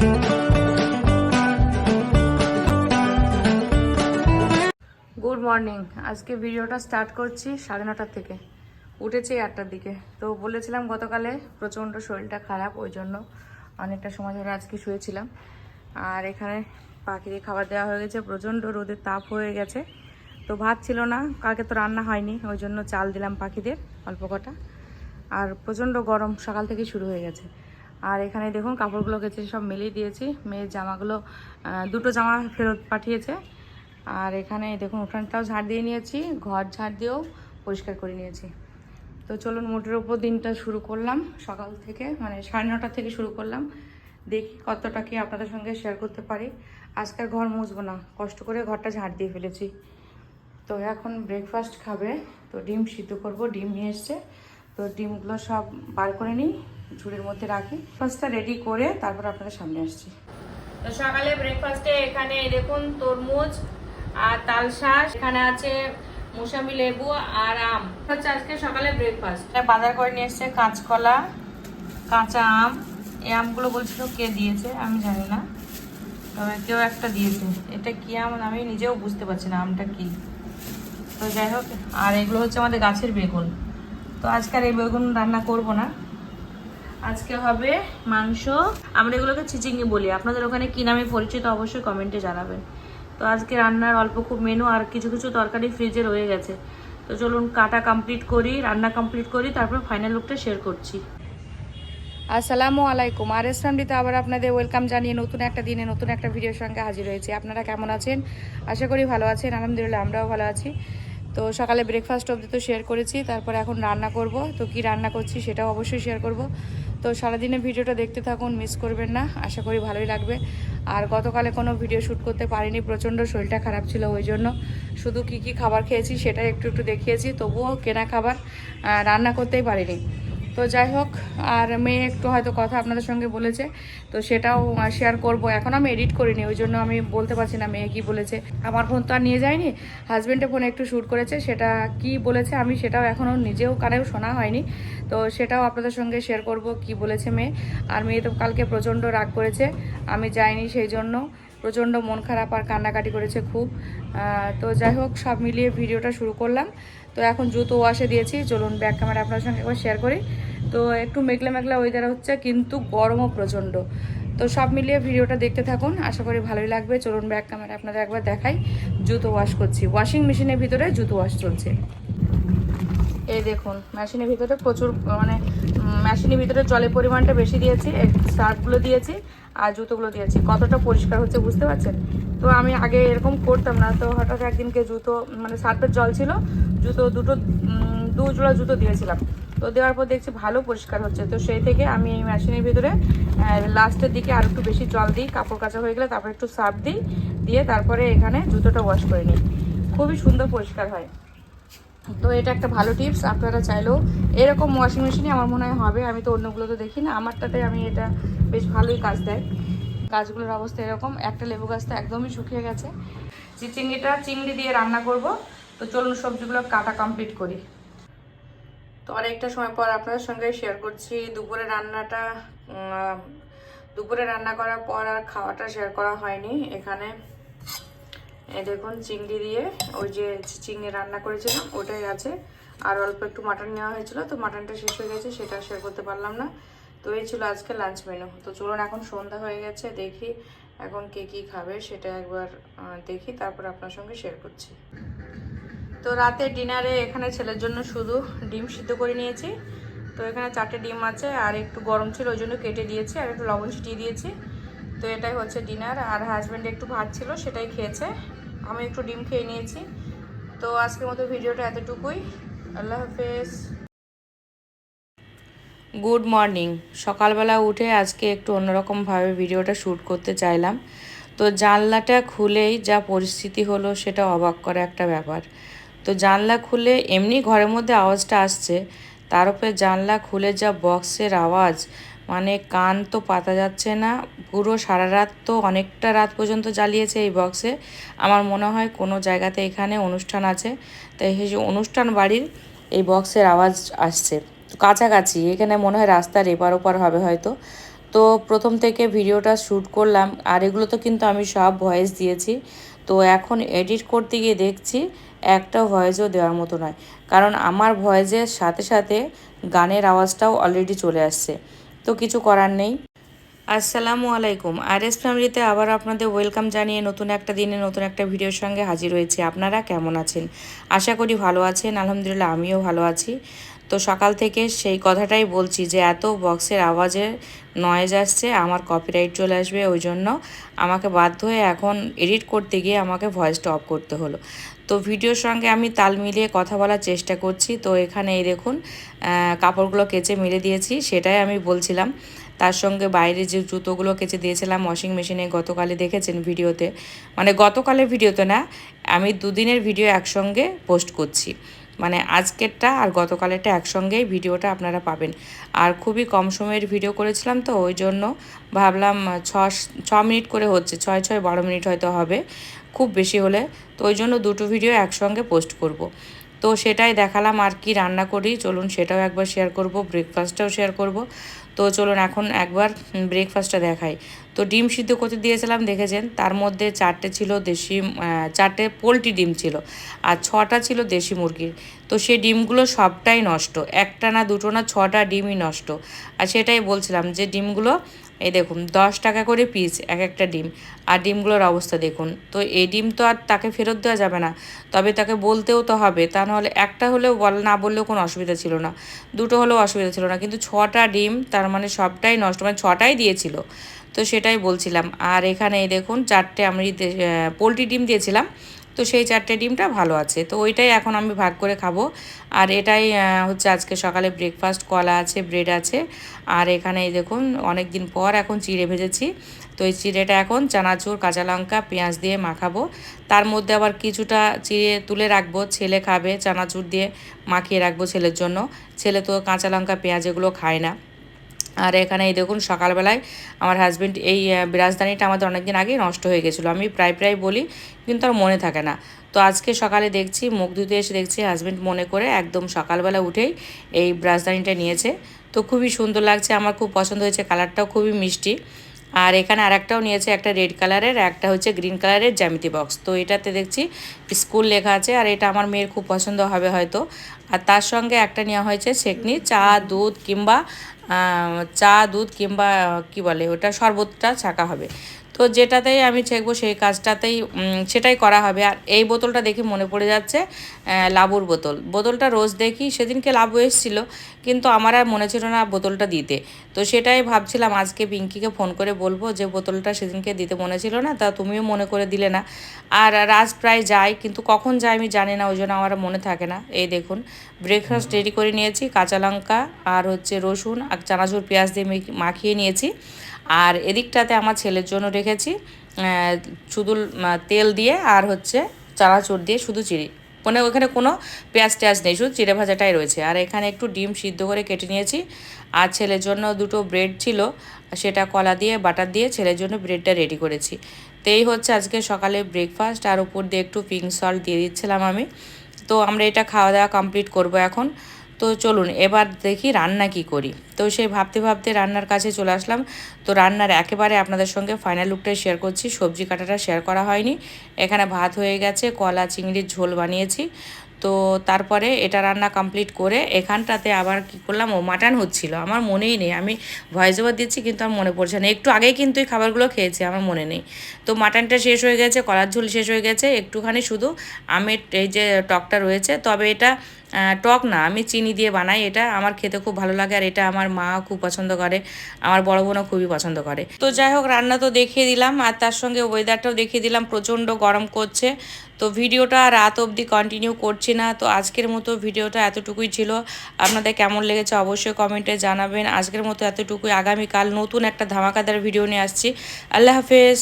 Good morning আজকে ভিডিওটা start করছি সাড়ে নটার থেকে। উঠেছি আটটার দিকে। তো বলেছিলাম গতকালে প্রচণ্ড শরীরটা খারাপ, ওই জন্য অনেকটা সময় ধরে আজকে শুয়েছিলাম। আর এখানে পাখিদের খাবার দেওয়া হয়ে গেছে, প্রচণ্ড রোদের তাপ হয়ে গেছে। তো ভাত ছিল না, কালকে তো রান্না হয়নি, ওই জন্য চাল দিলাম পাখিদের, অল্প কটা। আর প্রচণ্ড গরম সকাল থেকে শুরু হয়ে গেছে। আর এখানে দেখুন কাপড়গুলো গেছে সব মিলিয়ে দিয়েছি। মেয়ের জামাগুলো দুটো জামা ফেরত পাঠিয়েছে। আর এখানে দেখুন, উঠানটাও ঝাড় দিয়ে নিয়েছি, ঘর ঝাড় দিয়েও পরিষ্কার করে নিয়েছি। তো চলুন, মোটের ওপর দিনটা শুরু করলাম। সকাল থেকে মানে সাড়ে নটা থেকে শুরু করলাম। দেখি কতটা কি আপনাদের সঙ্গে শেয়ার করতে পারি। আজকের ঘর মুছবো না, কষ্ট করে ঘরটা ঝাড় দিয়ে ফেলেছি। তো এখন ব্রেকফাস্ট খাবে, তো ডিম সিদ্ধ করব, ডিম নিয়ে এসছে। তো ডিমগুলো সব বার করে নিই ঝুড়ির মধ্যে রাখি। ফার্স্টটা রেডি করে তারপর আপনাদের সামনে আসছি। তো সকালে ব্রেকফাস্টে এখানে দেখুন তরমুজ আর তাল শাঁস এখানে আছে মুসাম্বি লেবু আর আম। হচ্ছে আজকে সকালে ব্রেকফাস্ট বাজার করে নিয়ে এসছে কাঁচকলা কাঁচা আম। এই আমগুলো বলছিল কে দিয়েছে আমি জানি না তবে কেউ একটা দিয়েছে। এটা কি আম আমি নিজেও বুঝতে পারছি না আমটা কি? তো যাই হোক আর এগুলো হচ্ছে আমাদের গাছের বেগুন। তো আজকে আর এই বেগুন রান্না করব না। আজকে হবে মাংস। আমরা এগুলোকে চিচিঙ্গি বলি। আপনাদের ওখানে কি নামে পরিচিত অবশ্যই কমেন্টে জানাবেন। তো আজকে রান্নার অল্প খুব মেনু আর কিছু কিছু তরকারি ফ্রিজে রয়ে গেছে। তো চলুন কাটা কমপ্লিট করি, রান্না কমপ্লিট করি, তারপর ফাইনাল লুকটা শেয়ার করছি। আসসালামু আলাইকুম। আর এস ফ্যামিলিতে আবার আপনাদের ওয়েলকাম জানিয়ে নতুন একটা দিনে নতুন একটা ভিডিওর সঙ্গে হাজির হয়েছি। আপনারা কেমন আছেন? আশা করি ভালো আছেন। আলহামদুলিল্লাহ, আমরাও ভালো আছি। তো সকালে ব্রেকফাস্ট অবধি তো শেয়ার করেছি, তারপর এখন রান্না করব। তো কি রান্না করছি সেটাও অবশ্যই শেয়ার করব। তো সারাদিনে ভিডিওটা দেখতে থাকুন মিস করবেন না, আশা করি ভালোই লাগবে। আর গতকালে কোনো ভিডিও শ্যুট করতে পারিনি, প্রচণ্ড শরীরটা খারাপ ছিল ওই জন্য। শুধু কি কি খাবার খেয়েছি সেটা একটু একটু দেখিয়েছি, তবুও কেনা খাবার রান্না করতেই পারিনি। তো যাই হোক, আর মেয়ে একটু হয়তো কথা আপনাদের সঙ্গে বলেছে, তো সেটাও শেয়ার করব। এখন আমি এডিট করিনি, ওই জন্য আমি বলতে পারছি না মেয়ে কি বলেছে। আমার ফোন তো আর নিয়ে যায়নি হাজব্যান্ডের ফোনে একটু শ্যুট করেছে, সেটা কি বলেছে আমি সেটাও এখনও নিজেও কানেও শোনা হয়নি। তো সেটাও আপনাদের সঙ্গে শেয়ার করব কি বলেছে মেয়ে। আর মেয়ে তো কালকে প্রচণ্ড রাগ করেছে, আমি যাইনি সেই জন্য। প্রচণ্ড মন খারাপ আর কান্নাকাটি করেছে খুব। তো যাই হোক, সব মিলিয়ে ভিডিওটা শুরু করলাম। তো এখন জুতো ওয়াশে দিয়েছি, চলুন ব্যাক ক্যামেরা আপনার সঙ্গে একবার শেয়ার করি। তো একটু মেঘলা মেঘলা ওয়েদার হচ্ছে, কিন্তু গরমও প্রচণ্ড। তো সব মিলিয়ে ভিডিওটা দেখতে থাকুন, আশা করি ভালোই লাগবে। চলুন ব্যাক ক্যামেরা আপনাদের একবার দেখাই, জুতো ওয়াশ করছি। ওয়াশিং মেশিনের ভিতরে জুতো ওয়াশ চলছে। এই দেখুন মেশিনের ভিতরে প্রচুর মানে মেশিনের ভিতরে জলের পরিমাণটা বেশি দিয়েছি শার্টগুলো দিয়েছি আর জুতোগুলো দিয়েছি। কতটা পরিষ্কার হচ্ছে বুঝতে পারছেন? তো আমি আগে এরকম করতাম না, তো হঠাৎ একদিনকে জুতো মানে সার্ফের জল ছিল, জুতো দুটো দু জোড়া জুতো দিয়েছিলাম। তো দেওয়ার পর দেখছি ভালো পরিষ্কার হচ্ছে। তো সেই থেকে আমি এই মেশিনের ভিতরে লাস্টের দিকে আর একটু বেশি জল দিই, কাপড় কাচা হয়ে গেলে তারপরে একটু সার্ফ দিই, দিয়ে তারপরে এখানে জুতোটা ওয়াশ করে নিই। খুবই সুন্দর পরিষ্কার হয়। তো এটা একটা ভালো টিপস আপনারা চাইলেও এরকম ওয়াশিং মেশিনই আমার মনে হয় হবে। আমি তো অন্যগুলো তো দেখি না, আমারটাতে আমি এটা বেশ ভালোই কাজ দেয়। গাছগুলোর অবস্থা এরকম, একটা লেবু গাছটা একদমই শুকিয়ে গেছে। চিচিঙ্গিটা চিংড়ি দিয়ে রান্না করব, তো চলুন সবজিগুলো কাটা কমপ্লিট করি। তো অনেকটা সময় পর আপনাদের সঙ্গে শেয়ার করছি। দুপুরে রান্নাটা দুপুরে রান্না করার পর আর খাওয়াটা শেয়ার করা হয়নি এখানে। দেখুন, চিংড়ি দিয়ে ওই যে চিংড়ি রান্না করেছিলাম, ওটাই আছে। আর অল্প একটু মাটন নেওয়া হয়েছিল, তো মাটনটা শেষ হয়ে গেছে, সেটা শেয়ার করতে পারলাম না। তো এই ছিল আজকে লাঞ্চ মেনু তো চলুন, এখন সন্ধ্যা হয়ে গেছে, দেখি এখন কে কী খাবে, সেটা একবার দেখি, তারপর আপনার সঙ্গে শেয়ার করছি। তো রাতে ডিনারে এখানে ছেলের জন্য শুধু ডিম সিদ্ধ করে নিয়েছি। তো এখানে চারটে ডিম আছে আর একটু গরম ছিল, ওই জন্য কেটে দিয়েছি আর একটু লবণ ছিটিয়ে দিয়েছি। তো এটাই হচ্ছে ডিনার আর হাজব্যান্ড একটু ভাত ছিল, সেটাই খেয়েছে। আমি একটু ডিম খেয়ে নিয়েছি। তো আজকের মতো ভিডিওটা এতটুকুই। আল্লাহ হাফেজ। Good morning. সকালবেলা উঠে আজকে একটু অন্যরকমভাবে ভিডিওটা শ্যুট করতে চাইলাম। তো জানলাটা খুলেই যা পরিস্থিতি হলো সেটা অবাক করা একটা ব্যাপার। তো জানলা খুলে এমনি ঘরের মধ্যে আওয়াজটা আসছে। তার উপরে জানলা খুলে যা বক্সের আওয়াজ। মানে কান তো পাতা যাচ্ছে না, পুরো সারা রাত তো অনেকটা রাত পর্যন্ত জ্বালিয়েছে এই বক্সে। আমার মনে হয় কোনো জায়গাতে এখানে অনুষ্ঠান আছে। তাই সেই অনুষ্ঠান বাড়ির এই বক্সের আওয়াজ আসছে। কাছাকাছি, এখানে মনে হয় রাস্তার এপার ওপার হবে হয়তো। তো প্রথম থেকে ভিডিওটা শ্যুট করলাম, আর এগুলো তো কিন্তু আমি সব ভয়েস দিয়েছি। তো এখন এডিট করতে গিয়ে দেখছি একটা ভয়েসও দেওয়ার মতো নয়। কারণ আমার ভয়েসের সাথে সাথে গানের আওয়াজটাও অলরেডি চলে আসছে। তো কিছু করার নেই। আসসালামু আলাইকুম। আর এস ফ্যামিলিতে আবার আপনাদের ওয়েলকাম জানিয়ে নতুন একটা দিনে নতুন একটা ভিডিওর সঙ্গে হাজির হয়েছে। আপনারা কেমন আছেন? আশা করি ভালো আছেন। আলহামদুলিল্লাহ, আমিও ভালো আছি। তো সকাল থেকে সেই কথাটাই বলছি যে, এত বক্সের আওয়াজে নয়েজ আসছে, আমার কপিরাইট চলে আসবে, ওই জন্য আমাকে বাধ্য হয়ে এখন এডিট করতে গিয়ে আমাকে ভয়েসটা অফ করতে হলো। তো ভিডিওর সঙ্গে আমি তাল মিলিয়ে কথা বলার চেষ্টা করছি। তো এখানে এই দেখুন কাপড়গুলো কেচে মিলে দিয়েছি, সেটাই আমি বলছিলাম। তার সঙ্গে বাইরে যে জুতোগুলো কেচে দিয়েছিলাম ওয়াশিং মেশিনে গতকালে দেখেছেন ভিডিওতে। মানে গতকালের ভিডিওতে না, আমি দুদিনের ভিডিও একসঙ্গে পোস্ট করছি। মানে আজকেরটা আর গতকালেরটা একসঙ্গেই ভিডিওটা আপনারা পাবেন। আর খুবই কম সময়ের ভিডিও করেছিলাম তো, ওই জন্য ভাবলাম ছ ছ মিনিট করে হচ্ছে, ছয় ছয়, বারো মিনিট হয়তো হবে। খুব বেশি হলে, তো ওই জন্য দুটো ভিডিও একসঙ্গে পোস্ট করব। তো সেটাই দেখালাম আর কি রান্না করি। চলুন সেটাও একবার শেয়ার করব ব্রেকফাস্টটাও শেয়ার করব। তো চলুন এখন একবার ব্রেকফাস্টটা দেখাই। তো ডিম সিদ্ধ করতে দিয়েছিলাম, দেখেছেন? তার মধ্যে চারটে ছিল দেশি চারটে পোলট্রি ডিম ছিল আর ছটা ছিল দেশি মুরগির তো সেই ডিমগুলো সবটাই নষ্ট, একটা না দুটো না ছটা ডিমই নষ্ট। আর সেটাই বলছিলাম যে ডিমগুলো এই দেখুন, দশ টাকা করে পিস এক একটা ডিম। আর ডিমগুলোর অবস্থা দেখুন, তো এই ডিম তো আর তাকে ফেরত দেওয়া যাবে না। তবে তাকে বলতেও তো হবে, তা নাহলে একটা হলেও বল, না বললেও কোনো অসুবিধা ছিল না। দুটো হলেও অসুবিধা ছিল না, কিন্তু ছটা ডিম তার মানে সবটাই নষ্ট মানে ছটাই দিয়েছিল। তো সেটাই বলছিলাম। আর এখানে দেখুন, চারটে আমি পোলট্রি ডিম দিয়েছিলাম তো সেই চারটে ডিমটা ভালো আছে। তো ওইটাই এখন আমি ভাগ করে খাব। আর এটাই হচ্ছে আজকে সকালে ব্রেকফাস্ট কলা আছে ব্রেড আছে। আর এখানে দেখুন অনেক দিন পর এখন চিড়ে ভেজেছি। তো এই চিড়েটা এখন চানাচুর, কাঁচা লঙ্কা, পেঁয়াজ দিয়ে মাখাবো। তার মধ্যে আবার কিছুটা চিড়ে তুলে রাখব। ছেলে খাবে, চানাচুর দিয়ে মাখিয়ে রাখব ছেলের জন্য। ছেলে তো কাঁচা লঙ্কা, পেঁয়াজ এগুলো খায় না। আর এখানে এই দেখুন সকালবেলায় আমার হাজব্যান্ড এই বিরাজদানিটা আমাদের অনেকদিন আগে নষ্ট হয়ে গেছিল। আমি প্রায় প্রায় বলি, কিন্তু আর মনে থাকে না। তো আজকে সকালে দেখছি, মুখ ধুতে এসে দেখছি হাজব্যান্ড মনে করে একদম সকালবেলা উঠেই এই ব্রাজদানিটা নিয়েছে। তো খুবই সুন্দর লাগছে, আমার খুব পছন্দ হয়েছে কালারটাও খুবই মিষ্টি। আর এখানে আরেকটাও নিয়েছে, একটা রেড কালারের, একটা হচ্ছে গ্রিন কালারের জ্যামিতি বক্স। তো এটাতে দেখছি স্কুল লেখা আছে আর এটা আমার মেয়ের খুব পছন্দ হবে হয়তো। আর তার সঙ্গে একটা নেওয়া হয়েছে সেকনি চা, দুধ কিংবা চা, দুধ কিংবা, কি বলে ওটা, শরবতটা ছাকা হবে। তো যেটাতেই আমি ছেঁকবো সেই কাজটাতেই সেটাই করা হবে। আর এই বোতলটা দেখি মনে পড়ে যাচ্ছে লাবুর বোতল। বোতলটা রোজ দেখি সেদিনকে লাবু এসেছিল কিন্তু আমার আর মনে ছিল না বোতলটা দিতে। তো সেটাই ভাবছিলাম আজকে পিঙ্কিকে ফোন করে বলব যে বোতলটা সেদিনকে দিতে মনে ছিল না তা তুমিও মনে করে দিলে না। আর রাজ প্রায় যায় কিন্তু কখন যায় আমি জানি না ওই জন্য আমার মনে থাকে না। এই দেখুন ব্রেকফাস্ট রেডি করে নিয়েছি কাঁচা লঙ্কা আর হচ্ছে রসুন আর চানাচুর পেঁয়াজ দিয়ে মাখিয়ে নিয়েছি। আর এদিকটাতে আমার ছেলের জন্য রেখেছি শুধু তেল দিয়ে আর হচ্ছে চানাচুর দিয়ে শুধু চিড়ি। মানে ওখানে কোনো পেঁয়াজ টেয়াজ নেই, শুধু চিড়ে ভাজাটাই রয়েছে। আর এখানে একটু ডিম সিদ্ধ করে কেটে নিয়েছি। আর ছেলের জন্য দুটো ব্রেড ছিল, সেটা কলা দিয়ে, বাটার দিয়ে ছেলের জন্য ব্রেডটা রেডি করেছি। তো এই হচ্ছে আজকে সকালে ব্রেকফাস্ট, আর উপর দিয়ে একটু পিঙ্ক সল্ট দিয়ে দিচ্ছিলাম আমি। তো আমরা এটা খাওয়া দাওয়া কমপ্লিট করব এখন। তো চলুন, এবার দেখি রান্না কি করি। তো সেই ভাবতে ভাবতে রান্নার কাছে চলে আসলাম। তো রান্নার একেবারে আপনাদের সঙ্গে ফাইনাল লুকটাই শেয়ার করছি। সবজি কাটাটা শেয়ার করা হয়নি। এখানে ভাত হয়ে গেছে, কলা, চিংড়ির ঝোল বানিয়েছি। তো তারপরে এটা রান্না কমপ্লিট করে এখানটাতে আবার কি করলাম, ও মাটন হচ্ছিল। আমার মনেই নেই, আমি ভয়েস ওভার দিচ্ছি কিন্তু আমার মনে পড়ছে না। একটু আগেই কিন্তু এই খাবারগুলো খেয়েছি, আমার মনে নেই। তো মাটনটা শেষ হয়ে গেছে, কলার ঝোল শেষ হয়ে গেছে, একটুখানি শুধু আমের এই যে টকটা রয়েছে, তবে এটা টক না, আমি চিনি দিয়ে বানাই এটা। আমার খেতে খুব ভালো লাগে আর এটা আমার মা খুব পছন্দ করে। আমার বড় বোনও খুবই পছন্দ করে। তো যাই হোক, রান্না তো দেখিয়ে দিলাম আর তার সঙ্গে ওয়েদারটাও দেখিয়ে দিলাম। প্রচণ্ড গরম করছে। তো ভিডিওটা রাত অবধি কন্টিনিউ করছি না। তো আজকের মতো ভিডিওটা এতটুকুই ছিল। আপনাদের কেমন লেগেছে অবশ্যই কমেন্টে জানাবেন। আজকের মতো এতটুকুই। আগামীকাল নতুন একটা ধামাকাদার ভিডিও নিয়ে আসছি। আল্লাহ হাফেজ।